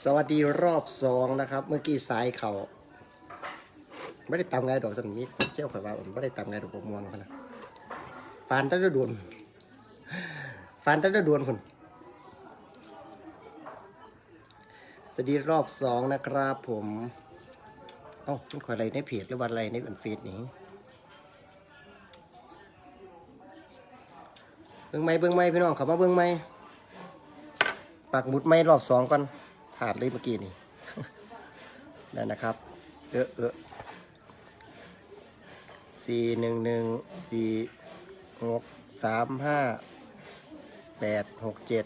สวัสดีรอบสองนะครับ เมื่อกี้สายเขาไม่ได้ตำไงดอกสันมิเจ้าข่อยว่าผมไม่ได้ตำไงดอกบกม่วงพะนะฟานตั้งแต่ดวนฟานตั้งแต่ดวนคนสวัสดีรอบสองนะครับผมเอ้ามันข่อยอะไรในเพจหรือวันอะไรในเฟซนี้เบิ่งไหมเบิ่งไหมพี่น้องเขามาเบิ่งไหมปักหมุดไหมรอบสองก่อน ผ่านเลยเมื่อกี้นี่นั่นนะครับ เออเออสี่หนึ่งหนึ่งสี่หกสามห้าแปดหกเจ็ด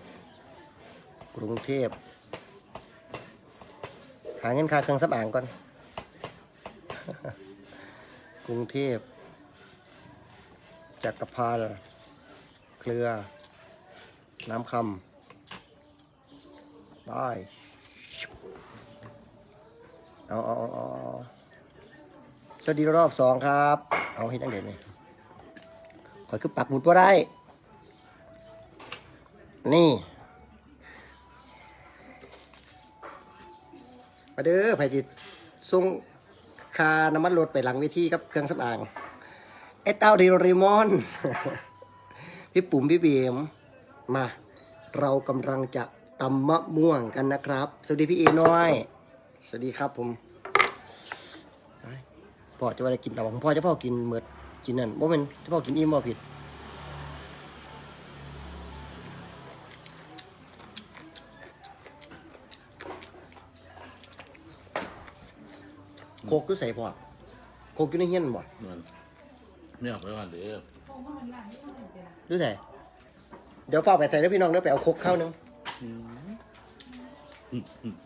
กรุงเทพ หาเงินค่าเครื่องสำอางก่อน กรุงเทพ จักรพรรดิเครือ น้ำคำได้ เอาเอาเอาสวัสดีรอบสองครับ เอาให้ตั้งเด่นเลยขอยคือปักหมุดว่าได้ นี่มาเด้อไผจิส่งคาน้ำมันรถไปหลังเวทีกับเครื่องสำอาง ไอ้เต้าดีโรเรมอน พี่ปุ๋มพี่เบียมมา เรากำลังจะตำมะม่วงกันนะครับ สวัสดีพี่เอน้อย สวัสดีครับผมพ่อจะว่าอะไรกินตำบักหุ่งพ่อจะพ่อกินเมือดกินนั่นว่าเป็นจะพ่อกินอิ่มบ่ผิดโคกอยู่ใส่พ่อโคกอยู่ในเฮียนบ่มันไม่เอาไปก่อนเดี๋ยวดูใส่เดี๋ยวฝากไปใส่แล้วพี่น้องเดี๋ยวไปเอาโคกเข้านึงโคก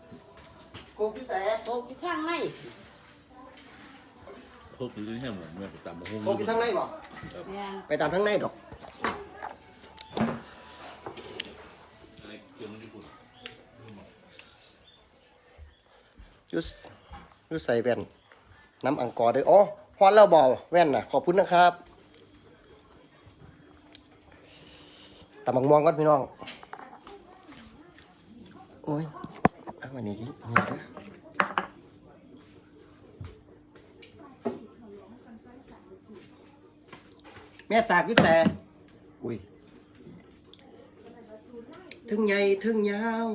อยู่ใส่โอ้ยข้างในพวกนี้ที่เหมือนไม่ไปตามมาหุ้มโคกอยู่ทางในบ่เนี่ยไปตามทางในดอกอยุสยุสใส่แว่น น้ำอังกอร์ด้วยอ๋อฮอนแล้วบอแว่นน่ะ ขอบคุณนะครับตำบักม่วงก่อนพี่น้อง โอ้ยเอาวันนี้นี่เด้ แม่สากวิแสอุ้ยทึ่งใหญ่ทึ่งยาว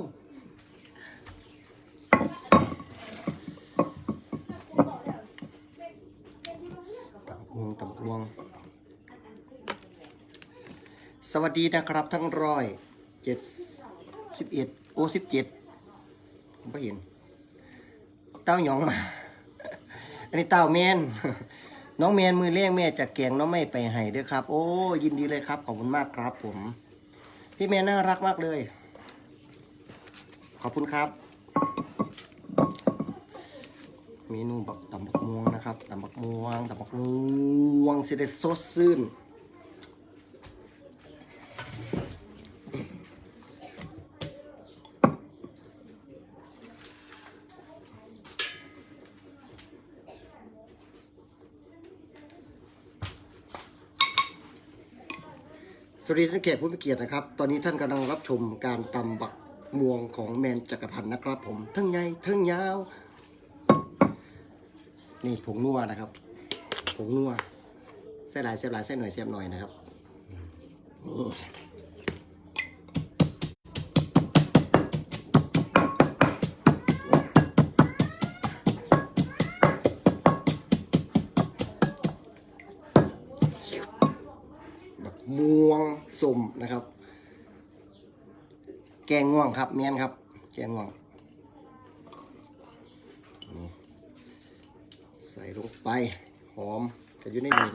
ตำม่วงตำม่วง สวัสดีนะครับทั้งร้อยเจ็ดสิบเอ็ดโอสิบเจ็ดผมไม่เห็น เต้าหยองมา อันนี้เต้าแมน น้องเมนมือเลี้ยงแม่จะเกียงน้องไม่ไปให้ด้วยครับ โอ้ยินดีเลยครับ ขอบคุณมากครับ ผม พี่เมนน่ารักมากเลย ขอบคุณครับ เมนูบักตำบักม่วงนะครับตำบักม่วงตำบักม่วงเสด็จสดซื่น สวัสดีท่านแขกผู้มีเกียรตินะครับ ตอนนี้ท่านกำลังรับชมการตำบักม่วงของแมนจักรพันธ์นะครับผมทั้งใหญ่ทั้งยาว นี่ผงนัวนะครับ ผงนัวใส่หลายเสียบหลายใส่หน่อยเส้นหน่อยนะครับนี่ นะครับ แกงง่วงครับแมนครับ แกงง่วงใส่ลงไปหอมก็อยู่ในนี้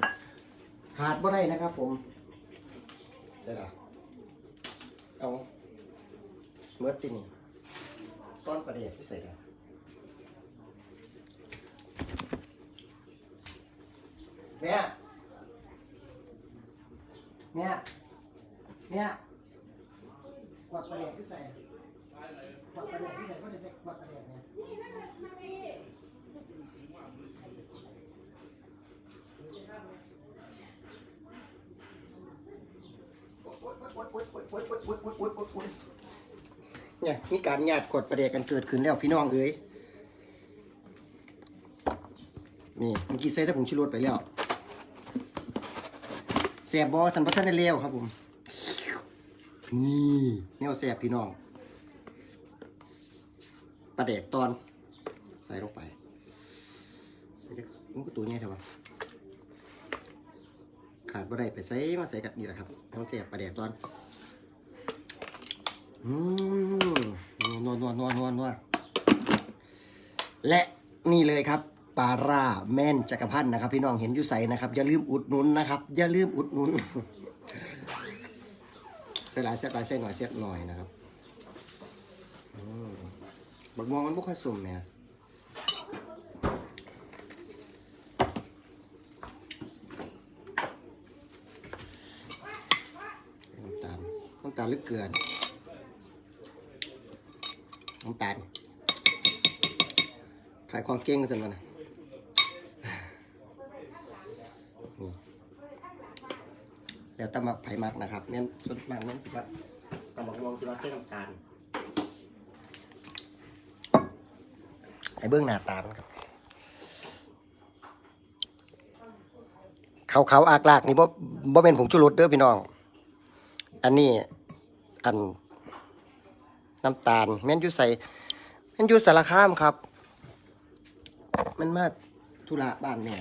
ขาดบ่ได้นะครับผมได้ละเอาเมื่อที่นี่ต้นประเดี๋ยวที่ใส่กันแม่แเนี่ยกวดกประเดียนที่ใส่กวดกประเดียนที่ใส่ก็จะใส่กวดกประเดียนเนี่ยเนี่ยมีการหยาดกดประเด็นกันเกิดขึ้นแล้วพี่น้องเอ้ยนี่เมื่อกี้ใส่ถ้าผมชิลรดไปแล้วแสบบอสันพัฒน์ได้เร็วครับผม นี่แนวแสบพี่น้องประเดกตอน ใส่ลงไปใส่จักมันก็ตัวนี้เถอะวะขาดบ่ได้ไปใส่มาใส่กับนี่แหละครับน้องแสบประเดกตอนอืมนัวนัวนัวนัวนัวและนี่เลยครับปลาร่าแม่นจักรพันธ์นะครับ พี่น้องเห็นอยู่ใสนะครับ อย่าลืมอุดหนุนนะครับ อย่าลืมอุดหนุน ใส่หลายเส้นหลายเส้นหน่อยเส้นหน่อยนะครับบักม่วงมันบุค่อยสุ่มเนี่ยน้ำตาลน้ำตาลหรือเกลือเนี่ยน้ำตาลขายของเก่งกันสิมันนะ แล้วตำมักไผ่มักนะครับแม่นส่วนมากแม่นสิว่าตำมักม่วงสิว่าเส้นน้ำตาลไอ้เบื้องหน้าตามันครับเขาเขาอากลากนี่บ่บ่เป็นผงชูรสเด้อพี่น้อง อันนี้อันน้ำตาลแม่นยูใส่แม่นยูสารคามครับ มันมาธุระบ้านแม่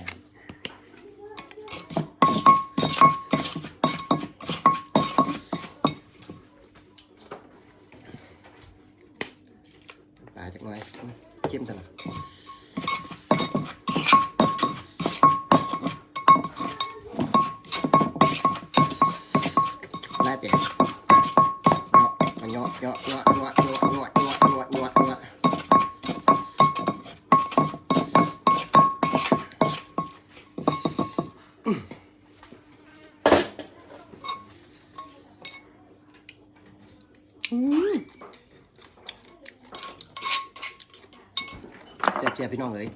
แซ่บแซ่บพี่น้องเลย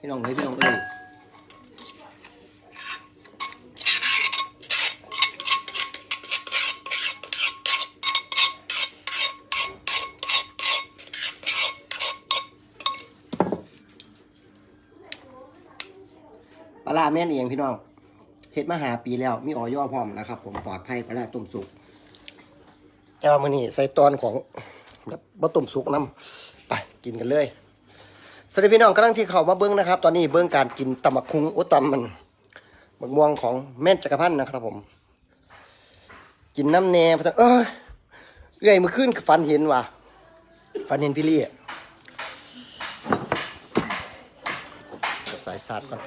พี่น้องเลยพี่น้องเอ้ยปลาแม่นเองพี่น้องเฮ็ดมาหาปีแล้ว มีออยอพร้อมนะครับ ผมปลอดภัยปลาต้มสุกแต่ว่ามื้อนี้ใส่ตอนของแบบบ่ต้มสุกนํไปกินกันเลย สวัสดีพี่น้องกำลังที่เข้ามาเบิ้งนะครับ ตอนนี้เบิ้งการกินตำบักคุงโอตำมันบักม่วงของแม่นจักรพันธ์นะครับผม กินน้ำแหน่พะเอ้ยเอ้อยมือขึ้นฟันเห็นว่ะฟันเห็นพี่ลี่อะกดสายสัตว์ก่อน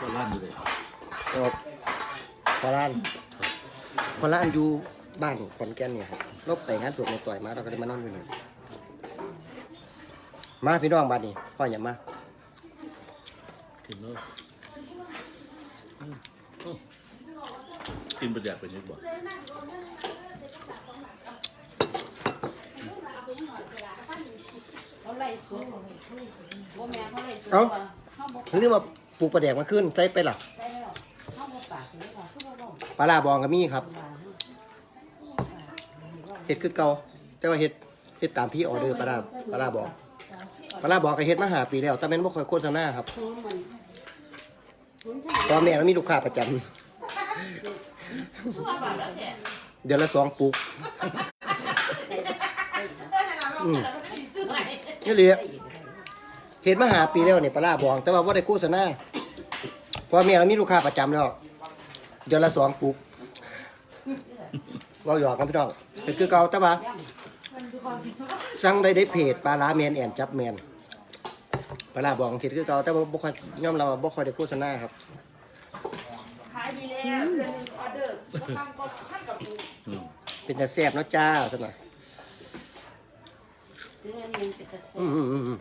ก็ลั่นอยู่เลยจบพอล้านพอล้านอยู่บ้านขอนแก่นเนี่ยครับ เราไปงานศพในต่อยมาเราก็ได้มานอนอยู่หนึ่งมาพี่น้องบ้านนี้พ่ออย่ามากินเลยกินประหยัดไปนิดบ่เอ้าเรื่องว่าปลูกประแดกมาขึ้นใช้ไปหรอปลาลาบองกัมี่ครับ เห็ดคือเก่าแต่ว่าเห็ดเห็ดตามพี่ออเดอร์ปลาลาปลาลาบองปลาลาบองกับเห็ดมาหาปีแล้วแต่แม่นบ่ค่อยโฆษณาครับสวนนี้เราะแม่เรามีลูกค้าประจำเดือนละสองปลูกอืมนี่เลยเห็ดมาหาปีแล้วเนี่ยปลาลาบอง แต่ว่าบ่ได้โฆษณาพราะแม่เรามีลูกค้าประจำแล้ว เดือนละสองปลูกเราหยอกกันพี่น้อง เป็นคือเก่าแต่ว่าสั่งได้ได้เพจปลาร้าแมนแอนจับแมนปลาร้าบองเห็ดคือเก่าแต่ว่าบ่ค่อยย่อมเราว่าบ่ค่อยได้โฆษณาครับขายดีแล้วเดือนหนึงออเดอร์ก็ตั้งก็ท่านกับกูอืมเป็นแต่แซ่บเนาะจ้าซะหน่อยซื้ออันนี้เป็นตะเซ็อืมอืมอืมอืม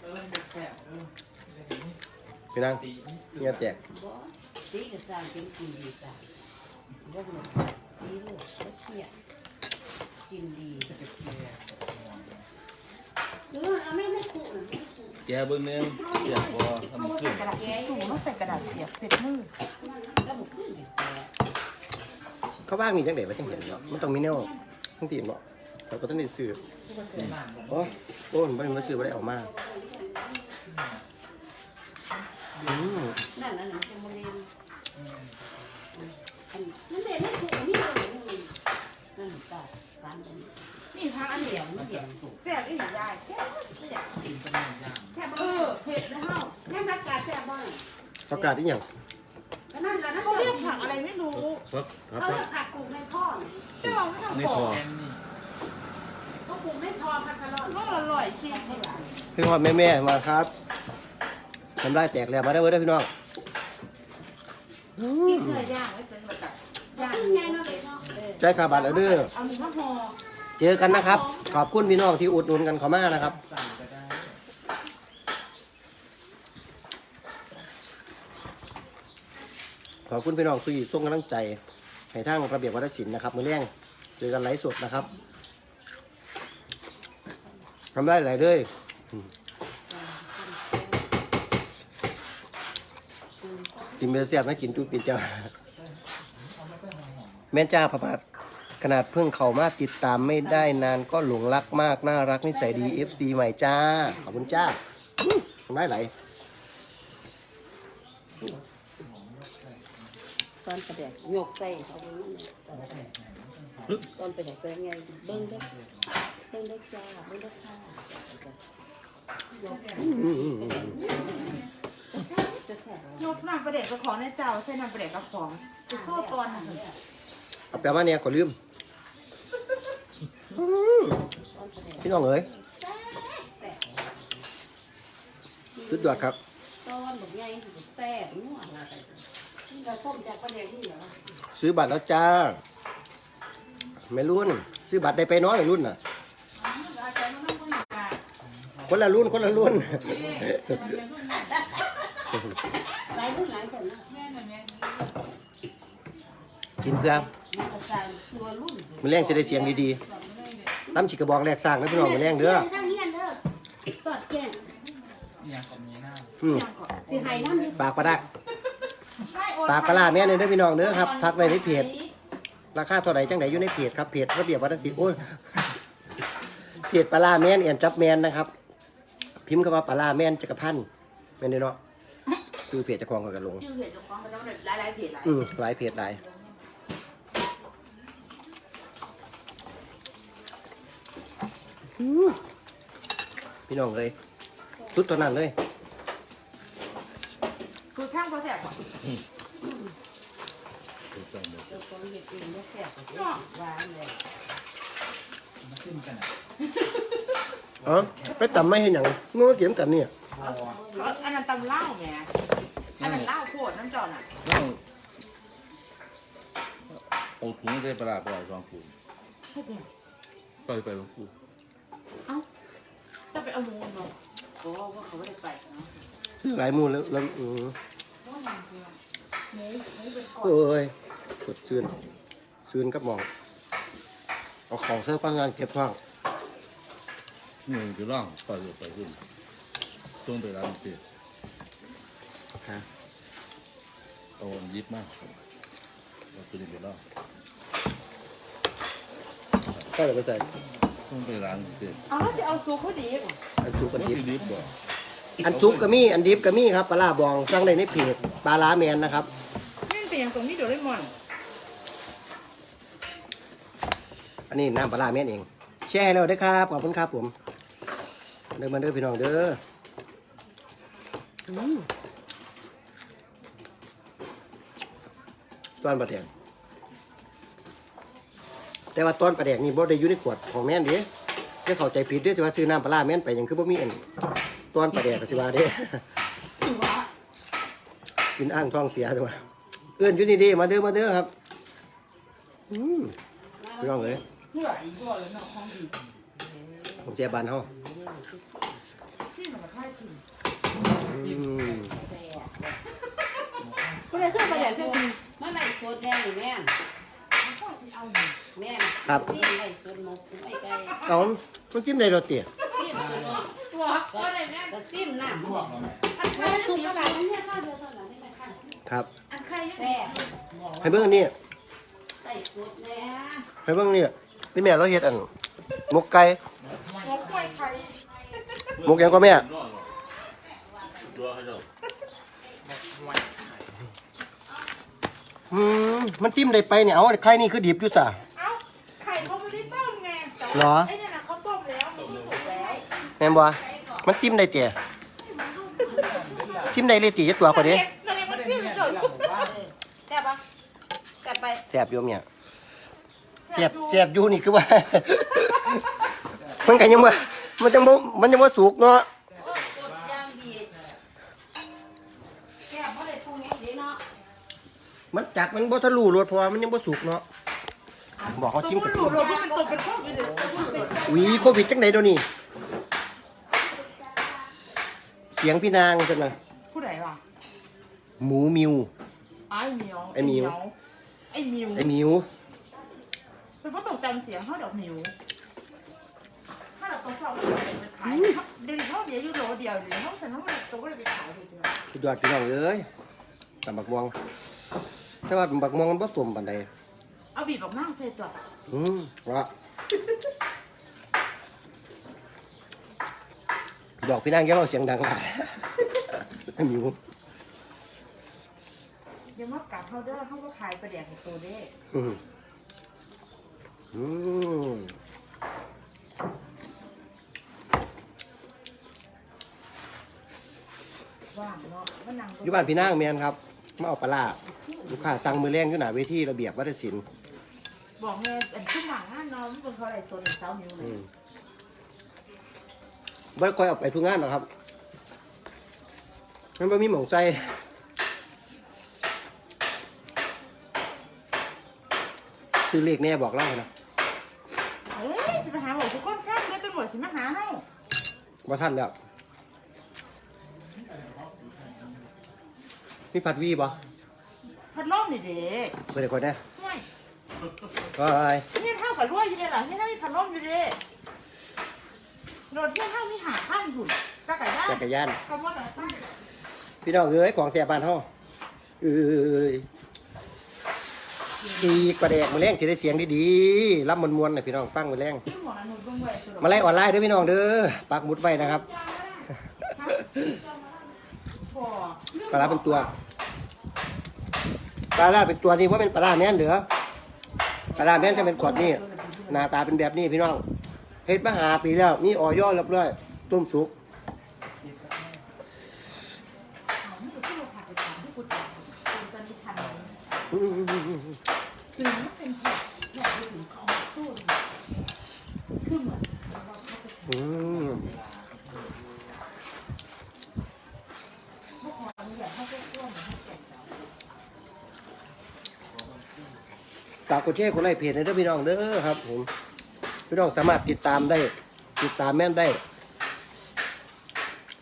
พี่นางเงียบแตกบ่ตีกับสร้างเป็นกินดีจ้ะว่าหนูตีลูกก็เครียด กินดีเออเอาไม่ไม่ขู่นะแกเบิ้งเนี่ยอยากพอทำขึ้นกระดาษถุงต้องใส่กระดาษเสียบเสร็จมือแล้วมันขึ้นอยู่แต่เขาว่างนี่จังได๋ว่าจังเห็นเนาะมันต้องมีแนวทั้งตีนเนาะเราก็ต้องได้ซื้อโอ้โอ้มันบ่ได้มาซื้อบ่ได้เอามาอืมนั่นนั่นนั่นโมเลนนั่นเด็กไม่ถูกนี่เลย นั่นตาการเป็นนี่พักอันเดียวมันเด็กแซ่บอีหลีได้แซ่บแซ่บแค่เออเผ็ดนะเฮาแค่นักการแซ่บบ้างประกาศอีหยังก็นั่นแหละนั่นเขาเรียกผักอะไรไม่รู้พักพักเขาพัเรีกยกผักปลูกในท่อเจ้าไม่ต้องนี่บอพกอเขาปลูกในท่อพัสดุก็อร่อยจริงให้หลานพี่พ่อแม่แม่มาครับทำได้แตกแล้วมาได้อเว้ยเด้อพี่น้องอืกินมเนื้อย่างไว้เป็นแบบย่างซึ่งไงเนาะเด็ก เนาะเออใจขาบัตรแล้วเด้อเอามีมะพร้าวเจอกันนะครับ ขอบคุณพี่น้องที่อุดหนุนกันเขามากนะครับขอบคุณพี่น้องที่ส่งกำลังใจให้ทางระเบียบวัฒนศิลป์นะครับมือเลี้ยงเจอกันไลฟ์สดนะครับทำได้หลายเลยกินเบลเซียบนะกินตูปินเจ้า แม่จ้าพระบาทขนาดเพิ่งเข้ามาติดตามไม่ได้นานก็หลงรักมาก น่ารักนิสัยดี FC ใหม่จ้า ขอบคุณจ้าอื้อทำได้หลตอนประเดี๋ยวโยกใส่เขาเบิ่งนั่นเลยตอนประเดี๋ยวเป็นไงเบิ้งเด้เบิ้งเด้จ้าเบิ้งเด้ค่ะอืมอืมอืมอืมจะแซ่บยกน้ำประเด็กกระของในเจ้าใส่น้ำประเด็กกระของโซ่ตอนนะ เอาแปลว่าเนี่ยก็ลืมอืมพี่น้องเอ๋ยซ่บแซ่บสุดยอดครับตอนแบบใหญ่แซ่บนัวจะส้มจากประเดี๋ยวนี่เหรอซื้อบัตรแล้วจ้าไม่รุ่น ซื้อบัตรได้ไปน้อยรุ่นน่ะอาจารย์มันต้องอยู่กันคนละรุ่นคนละรุ่นหลายรุ่นหลายสนกินเพื่อ มันก็สร้างตัวรุ่นมันแรงจะได้เสียงดีๆตั้มฉิกกระบอกแรกสร้างนะพี่น้องมันแรงเด้อข้างเฮียนเด้อสอดแก้งอืมสิให้น้ำดิฝากปลาดักฝากปลาลาแม่เลยเด้อพี่น้องเด้อครับ ทักไว้ในเพจ ราคาเท่าไหร่จังไหนอยู่ในเพจครับเพจระเบียบวัฒนศิลป์โอ้ยเพจปลาลาแมนเอียนจับแมนนะครับ พิมพ์คำว่าปลาลาแมนจักรพันธ์แม่นเด้อเนาะคือเพจเจะคลองกันลงชื่อเพจเจ้าของมันต้องหลายหลายเพจหลายอืมหลายเพจหลายอืม พี่น้องเลยสุดตัวนั้นเลยคือข้างเขาแซ่บกว่าถูกต้องหมดเจ้าของเฮ็ดเองบ่แซ่บก็หวานเลยเอ๋อไปตำไม่เห็นอย่างเมื่อเกี่ยมกันเนี่ยเอาอันนั้นตำเหล้าแหม่อันนั้นเหล้าโคตรน้ำจอนอะต้องเอาถุงได้ปลาร้าปลาร้าสองถุงปล่อยไปหลวงปู่จะไป เอามูลเนาะก็ว่าเขาไม่ได้ไปเนาะชื่อหลายหมูลแล้วแล้วอืมเอ้ยสดชื่นชื่นกับหมอง เอาของเสื้อผ้างานเก็บท้องนี่มันจะร่องปล่อยไปขึ้นต้องไปร้านเสียฮะเอาอันยิบมากเอาตัวนี้ไปร่องก็เลยไปใส่ ต้องไปร้านเสียเอาแล้วจะเอาซุปเขาดีป่ะอันซุปอันต้องดิบไปดิบบ่อันซุปก็มีอันดิบก็มีครับปลาร้าบองสั่งได้ในเพจปลาร้าแมนนะครับนี่เป็นอย่างตรงนี้โดเรมอนอันนี้น้ำปลาร้าแม่นเองแชร์ให้เราด้วยครับขอบคุณครับผมเดินมาเด้อพี่น้องเด้ออืมต้อนปลาแดง แต่ว่าตอนปลาแดงนี่บ่ได้อยู่ในขวดของแม่นเด้ได้เข้าใจผิดเด้อที่ว่าซื้อน้ำปลาร้าแม่นไปหยังคือบ่มีอันตอนปลาแดงก็สิว่าเด้กินอ่างท้องเสียตัวเอื้อนอยู่นี่เดีมาเด้อมาเด้อครับอืมพี่น้องเอ้ยเพื่ออีกตัวเลยของดีผมเสียบันเฮาที่มันมาค่ายถึงอืมก็เลยประเด็กเส้นดีมาไล่สดแน่นี่แม่นก็สิเอาอยู่แม่ ครับนี่ไล่สดหมกไอ้ไก่เอามันจิ้มได้รสเตี๋ยซิมตัวเนาะตัวก็เลยแม่ก็ซิมน้ำมันอันใครมันยัสุงกมีแล้วอะไรมันเนี่ยข้าวเดียวเท่านั้นไม่ได้ข้าวครับอันใครยังมีแซ่บให้เบิ่งอันนี้ใส่กดแน่ไปเบิ่งนี่พี่แม่เราเฮ็ดอันหมกไก่งบกล้วยไข่หมกหยังก็แม่ ตัวให้เรา อืมมันจิ้มได้ไปเนี่ยเอาไข่นี่คือดิบอยู่ซะเอ้าไข่เขาไม่ได้ต้มไงแต่เหรอว่าไอ้นั่นน่ะเขาต้มแล้วมันสุกแล้วแม่นบ่มันจิ้มได้เตะจิ้มได้เลยติจักตัวกว่าเด้เรายังไม่จิ้มเลยเกิดแซ่บปะแซ่บไปแซ่บอยู่เนี่ยแซ่บแซ่บอยู่นี่คือว่า มันก็ยังบ่มันยังบ่มันยังบ่สุกเนาะ มันจักมันบ่ทะลุรสเพราะว่ามันยังบ่สุกเนาะบอกเขาชิมก็กับหชิลุมดเราที่เป็นตัวเป็นข้าวไปเลยวีโควิดจังไดเดี๋ยวนี้เสียงพี่นางจังนะผู้ใดวะหมูมิว ไอ้เหมียวไอ้เหมียว ไอ้เหมิวไอ้มิวเป็นเพราะตกจำเสียงเขาดอกเหมิวถ้าเราต้องเข้าไปขายเดี๋ยวเขาเดียวอยู่โลเดียวเดี๋ยวเขาเสร็จแล้วมันตัวก็เลยไปขายเลยจ้ะสุดยอดพี่น้องเอ้ยตำบักม่วง แต่ว่าบักม่วงมันผสมปานใดเอาบีบออกนั่งใส่ตัวอืมว่าบอกพี่นางอย่าเว้าเสียงดังหลายไอ้มิวเดี๋ยวมากลับเขาเด้อเขาก็ขายประเดี๋ยวให้ตัวเด้อืมอืมว่างเนาะก็นั่งอยู่บ้านพี่นางแม่นครับมาเอาปลาร้า ลูกค้าสั่งมือแรงอยู่หน้าเวทีระเบียบวัฒนศิลป์บอกแม่อันขึ้นหลังงานนอนมันเป็นเพราะอะไรตัวเสานิ้วเลอืยมบ่ได้ค่อยเอาไปทุกงานหรอกครับมันบ่มีหมองใจซื้อเลขแน่บอกเล่านะเอ้ยจะไปหาหมอทุกคนครับเดี๋ยวตำรวจจะมาหาเฮาว่าท่านแล้วมีผัดวีบ่ พัดลมนี่เด็กเพื่อนคนได้ไม่ก็ไอ้เนี่ยเท่ากับรวยอยู่ในหลังเนี่ยเท่ามีพัดลมอยู่เด็กรถเนี่ยเท่ามีหาข้างอยู่จักรยานจักรยานก็ว่าแต่ตั้งพี่น้องเอ้ยของเสียบ้านเฮาเอ้ยดีกระแดกมาแรงสิได้เสียงดีๆรับมวลๆน่ะพี่น้องฟังมาแรงที่หมอนันนุดเบิ่งไว้สุดมาไล่ออนไลน์เด้อพี่น้องเด้อปักหมุดไว้นะครับพอปลาร้าเป็นตัว ปลาร้าเป็นตัวนี่ว่าเป็นปลาร้าแม่นเด้อปลาร้าแม่นจะเป็นขวดนี่หน้าตาเป็นแบบนี้พี่น้องเฮ็ดมาหาปีแล้วนี่ออยอเรียบร้อยต้มสุกอนนี้ทันไหม ฝากกดแชร์กดไลค์เพจให้เด้อพี่น้องเด้อครับผมพี่น้องสามารถติดตามได้ ติดตามแม่นได้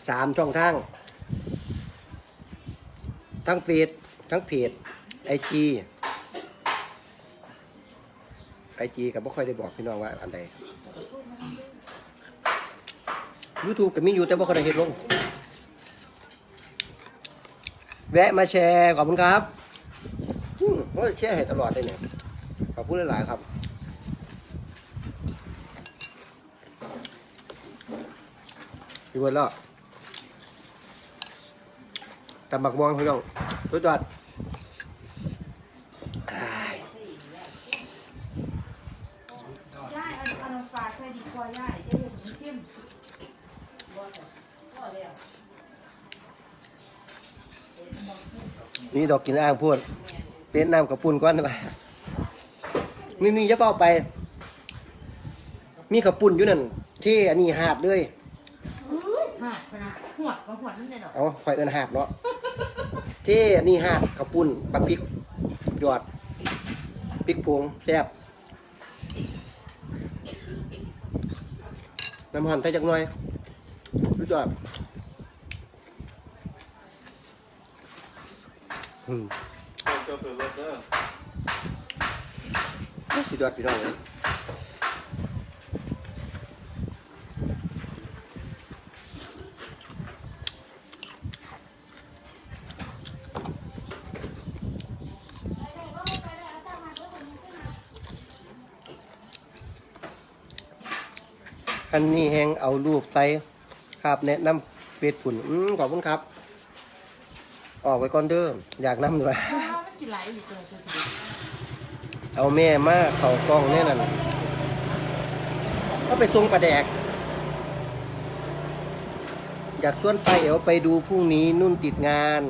สามช่องทาง ทั้งเฟซทั้งเพจไอจีไอจีกับไม่ค่อยได้บอกพี่น้องว่าอันใดยูทูบก็มีอยู่แต่บ่ค่อยได้เห็นลง แวะมาแชร์ขอบคุณครับอืมโอ้ยแชร์ให้ตลอดเลยเนี่ย ขอบคุณหลายๆครับพี่เบิร์ดแล้วตำบักม่วงพี่น้องสุดยอดอ้ายย่ายอันอันฟ้าใช่ดีกว่าย่ายจะเห็นมันเข้มนี่ดอกกินอ่างพูดเป็นน้ำกับปุ่นก้อนไป มีมีจะเป้าไป มีขับปุ่นอยู่นั่นที่อันนี้หาดเลยหาดขนาดหวดมาหวดนั่นเลยหรอเอาคอยเอินหาดเนาะที่อันนี้หาดขับปุ่นบักพริกหยอดพริกพวงแซ่บน้ำหันใส่จักหน่อยรู้จักอืมก็คือว่าเออ สุดยอดพี่น้องเลยอันนี้แหงเอารูปใส่ครับแนะนำเฟซผุนอืมขอบคุณครับ ออกไว้ก่อนเดิมอยากนำด้วย เอาแม่มาเขากล้องแน่นั่นก็ไปส่งประแดก อยากชวนไปเอ๋วไปดูพรุ่งนี้นุ่นติดงาน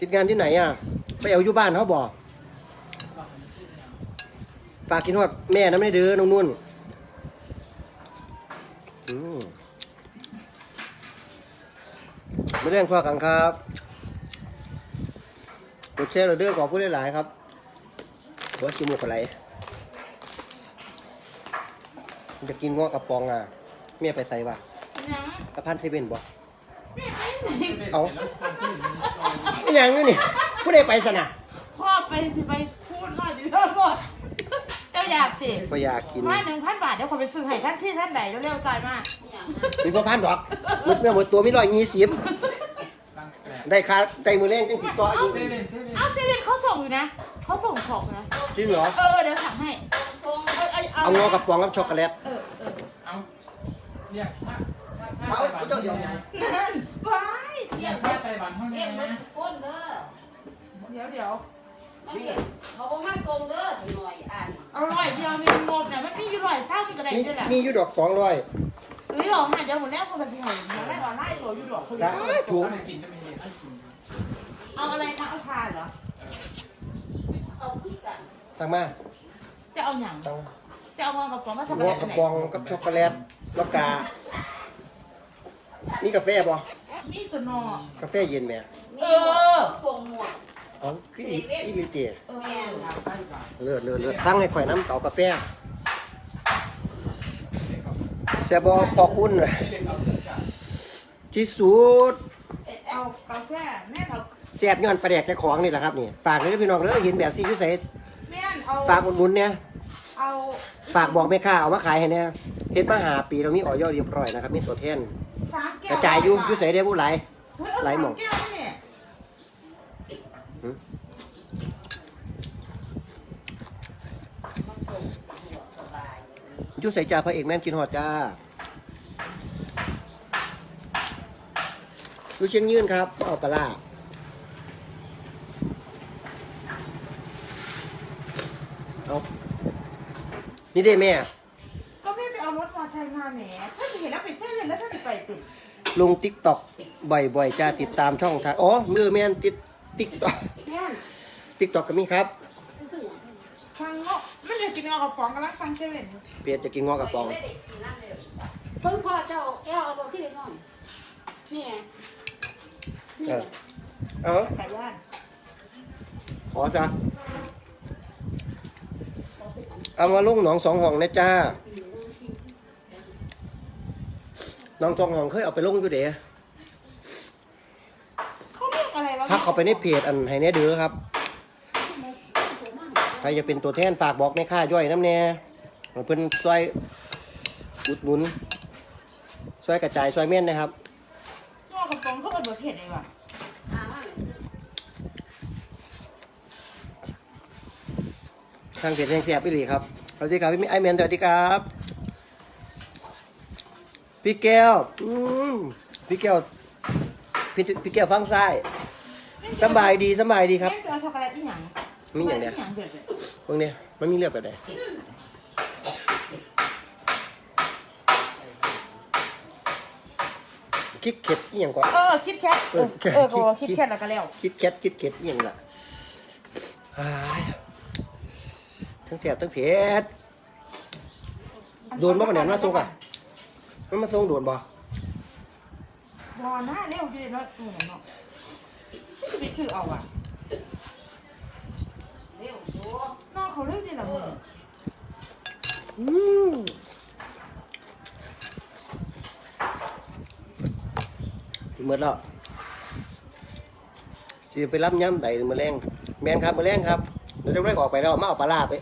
ติดงานที่ไหนอะ ไปเอ๋วอยู่บ้านเขาบอกฝากกินฮอดแม่น้ำไม่เด้อน้องนุ่นไม่เรื่องพ่อกันครับกดแชร์เราเด้อขอพูดหลายๆครับ ว่าชิมุกอะไรจะกินงอกกระปองอะเมียไปใส่ปะยังกระพันเซเว่นบ่เอาอหย่างนี้นี่ผู้ใดไปสนะพ่อไปสิไปพูดหน่อยดิเพิ่มหมดเจ้าอยากสิก็อยากกินไม่หนึ่งพันบาทเดี๋ยวขอไปซื้อให้ท่านที่ท่านใดเร็วๆใจมากอย่างมีพ่อพันดอกมือเนื้อหมดตัวมีร้อยยี่สิบได้ค่าได้มือแรงจังสิต่ออยู่เอาเซเว่นเขาส่งอยู่นะ เขาส่งของนะ จริงเหรอ เออเดี๋ยวสั่งให้ตรงเอาเอาเอาเอางอกระปองกับช็อกโกแลต เออเออเอาเนี่ยชาชาชาเอาไต้หวันเจ้าเดี๋ยวเนี่ยนั่นไปเนี่ยชาไต้หวันเท่าเรีนี้ยกมันนะคนเด้อเดี๋ยวเดี๋ยวมาเรียกเขาบอกมาส่งเด้อหน่อยอ่านเอาร่อยเดียวมีงบเนี่ยมันมีอยู่ร่อยเศร้ามีกระไดมีด้วยแหละมีอยู่ดอกสองร้อยหรือหรอฮะเดี๋ยวหมดแล้วคนแบบที่เขาอย่างไรออนไลน์โหลอยู่หรอสาธุถ้าไม่กินก็ไม่เห็นให้กินเอาอะไรมาเอาชาเหรอเอาขึ้น กันสั่งมาจะเอาอย่างสั่งจะเอามากระป๋องมาทำงอะไรอกกระปองกับช็อกโกแลตแล้วกามีกาแฟบ่มีตัวนอกาแฟเย็นไหมเออส่งหมวกอ๋อคืออีอีลิเตียเออแม่นเลือดเลือดเลือดสั่งให้ข่อยน้ำเต่ากาแฟเสียบอพอคุณที่สุด เอากาแฟแม่เอา แซ่บย้อนประแดกเจ้าของนี่แหละครับนี่ฝากเลยพี่น้องเลยเห็นแบบซีพิเศษแม่ เอาฝากอุดหนุนเนี่ยเอาฝากบอกแม่ค้าเอามาขายให้เนี่ยเฮ็ดมาหาปีเรามีออยอเรียบร้อยนะครับมีตัวแทนสามแก้วกระจายอยู่อยู่ใส่ได้ผู้หลาย เฮ้ยเอาหลายหม่องสามแก้วนี่เนี่ยมาส่งหมวกสบายอยู่ใส่จ่าพระเอกแม่นกินหอดจ้าดูเชียงยืนครับเอาปลาร้า เอานี่ได้แม่ ก็แม่ไปเอารถมอเตอร์ไซค์มาแหมถ้าจะเห็นแล้วไปเส้นเลยแล้วถ้าจะไปปิดลงติ๊กต็อกบ่อยๆจ้าติดตามช่องทางอ๋อมือแม่นติดติ๊กต็อกแม่นติ๊กต็อกก็มีครับซื้อทางเงาะไม่ได้กินเอากระป๋องกำลังสั่งเซเว่นอยู่เปียจะกินงอกระป๋องได้เด็กกินน้ำเลยเพิ่งพอเจ้าแก้วเอาที่ไหนก่อนนี่ไงนี่เอไงอเอาไก่ย่างขอซะ เอามาลงหนองสองห้องนะจ้าหน้องสองห้องเคยเอาไปลงอยู่เด๋เขาเรียกอะไรวะถ้าเขาไปในเพจอันให้แน่เด้อครับ ใครจะเป็นตัวแทนฝากบอกแม่ค้าย่อยน้ำแน่เพิ่นซอยอุดหนุนซอยกระจายซอยเม่นนะครับเงาะกระป๋องเขาเป็นแบบเผ็ดเลยว่ะ อ่ามา ทางเพจแห่งแสบพี่หลีครับสวัสดีครับพี่ไอแมนสวัสดีครับ พี่แก้วอืมพี่แก้วพี่พี่แก้วฟังซ้ายสำบายดีสำบายดีครับแม่จะเอาช็อกโกแลตที่หยังมีอย่างเนี้ยที่หยังเดือดเลยพวกเนี้ยมันมีเลือกแบบไหนคิดเข็ดอหย่างก่อน เออคิดแคทเออเออเออก็บอกคิคิดดแคทแล้วก็แล้ว คิดแคทคิดเข็ดอหย่างละอ้าย ทั้งเสียบทั้งเผ็ดโดนมาปะเนี่ยมาส่งอะมันมาส่งโดนบ่บอหน้าเร็วดีเนาะตัวเนาะไปคือเอาอะเร็วดูน้องเขาเร็วดีเหรอเอมึงออืมกินหมดแล้วสิไปรับย้ำใดมือแรงแมนครับมือแรงครับเดี๋ยวจะได้ออกไปแล้วมาเอาปลาลาไป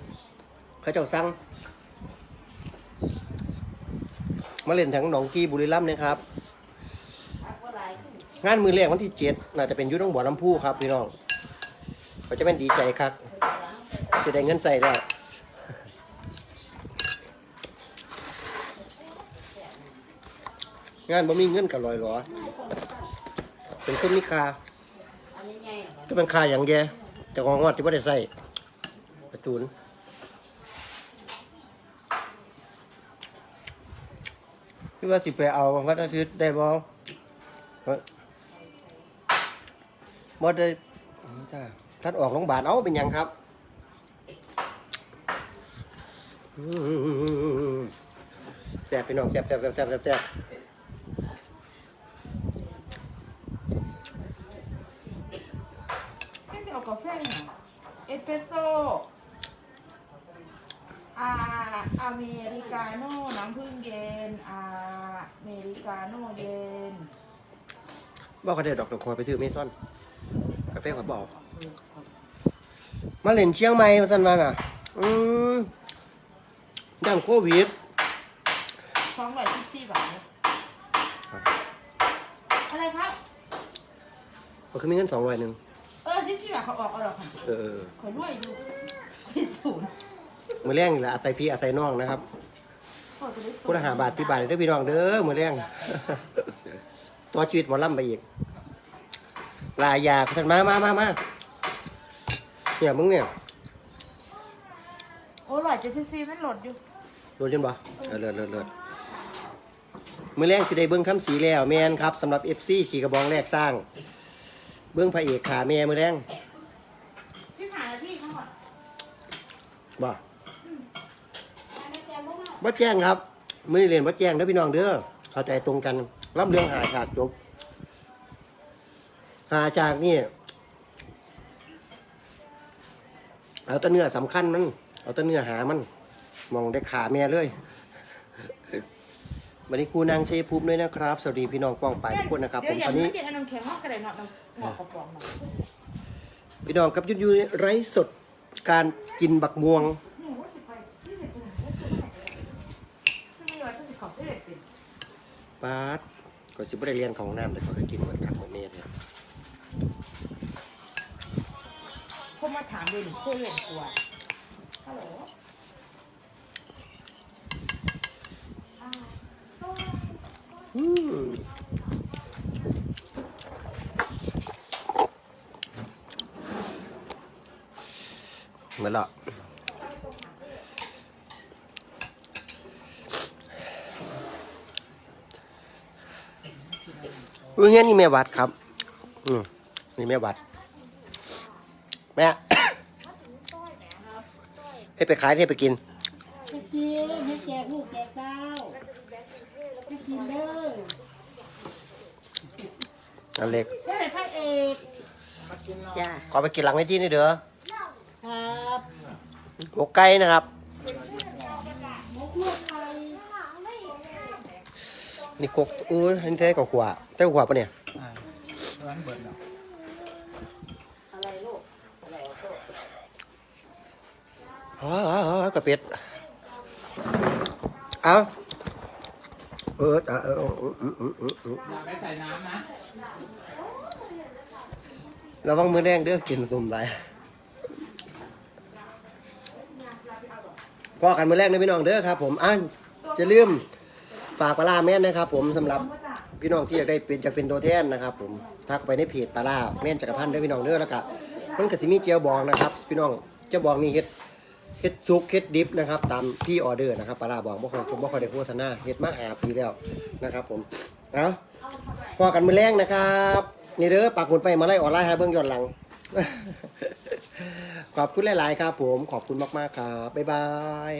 เขาเจ้าสั่งมาเล่นทั้งหนองกีบุรีรัมย์เนี่ยครับเอาก็ได้ขึ้นงานมือแรกวันที่เจ็ดน่าจะเป็นอยุต้องบ่อน้ำพุครับพี่น้องเขาจะเป็นดีใจครับจะได้เงินใส่แล้วงานบ่มีเงินกับลอยหรอ เป็นคนมีค่าอันนี้ไงเหรอก็เป็นค่าอย่างแย่แต่ของงอดที่บ่ได้ใส่ประตูน พี่ว่าสิไปเอาวันอาทิตย์ได้บ่บ่ได้จ้าท่านออกโรงพยาบาล เอาเป็นยังครับแซ่บพี่น้องแซ่บแซ่บแซ่บแซ่บแซ่บแซ่บไม่ได้เอากาแฟเอสเปรสโซ่ อ่าอเมริกาโน่น้ำผึ้งเย็นอ่าอเมริกาโน่เย็นบ่เขาได้ดอกดอกคอยไปถือเมซอนกาแฟขอยบอก มาเล่นเชียงใหม่มาสั่นมาน่ะ อืมดังโควิด สองร้อยสิบสี่บาทอะไรครับมันคือมีเงินสองร้อยหนึ่งเออสิบสี่บาทเขาออกเอาดอกค่ะเออ ขอรวยอยู่ที่ศูนย์ มือแรงนี่แหละอาศัยพี่อาศัยน้องนะครับขอจะได้พุทธหาบาทที่บาทได้อพี่น้องเด้อมือแรงตัวชีวิตหมอล่ำไปอีก ลายาท่านมามามามาเนี่ยมึงเนี่ยโอ้ร้อยเจ็ดสิบสี่มันหลดอยู่โดนจนบ่เออเลิศเลิศเลิศมือแรงสิได้เบิ้งคำสีแล้วแมนครับสำหรับ FC ขี่กระบองแรกสร้าง เบิ้งพระเอกขาแม่มือแรงพี่ผ่านนาที่เขาก่อนบ่ บ่แจ้งครับมือนี้เรียนบ่แจ้งเด้อพี่น้องเด้อเข้าใจตรงกันรับเรื่องหาฉากจบ หาจากนี่เอาแต่เนื้อสำคัญมันเอาแต่เนื้อหามันมองได้ขาแม่เลยวันนี้ครูนางเชยภูมิด้วยนะครับ สวัสดีพี่น้องป้องไปายทุกคนนะครับเดี๋ผยวมอย่าตอนงนี้นี้เด็กอันน้ำแข็งมากกระไรเนาะน้ำหมอกกระป๋องมาพี่น้องกับยุดยูไร้สดการกินบักม่วง หนูว่าสิไปที่ไหนตรงไหนไม่ว่าจะสิขอบที่ไหนเป็น ปาดก็สิบ่ได้เรียนของน้ำแต่ก็ได้กินเหมือนกันเหมือนเมธเนี่ยพวกมาถามเลยหนูเคยเห็นตัวฮัลโหลอืมเหมือนละ เรื่องนี้นี่แม่วัดครับอืมนี่แม่วัด แม่ให้ไปขายให้ไปกินไปกินให้แจกลูกแจกเต้าไปกินเด้ออันเล็กได้พระเอกจ้าขอไปกินหลังไว้ที่นี่เด้อครับหมกไก่นะครับหมกลูกไข่นี่กกอู้อันนี้แท้กว่าขวา แท้กว่าขวาปะเนี่ยอ่าร้านเบิร์ดเนาะอะไรลูกอะไรเอาโต๊ะอ๋ออ๋ออ๋อกระเป็ดเอาเออเออเออเออเออเออเอออย่าไปใส่น้ำนะระวังมือแดงเด้อกินตุ่มไรพอกันมือแรกนะพี่น้องเด้อครับ ผมอะจะลืมฝากปลาร้าแม่นนะครับ ผมสำหรับ พี่น้องที่อยากได้เป็นจะเป็นตัวแทนนะครับ ผมทักไปในเพจปลาราแม่นจักรพันธ์เด้อพี่น้องเด้อแล้วก็มันก็สิมีเจียวบองนะครับ พี่น้องเจียวบองนี่เฮ็ดเฮ็ดซุกเฮ็ดดิฟนะครับตามที่ออเดอร์นะครับปลาราบอกบ่ค่อยบ่ค่อยได้โฆษณาเฮ็ดมาหาปีแล้วนะครับ ผมเอาพอกันมือแรงนะครับนี่เด้อปากหมุนไปมาไล่ออนไลน์ให้เบิ่งย้อนหลัง ขอบคุณหลาย ๆ ครับผมขอบคุณมาก ๆ ครับ บ๊ายบาย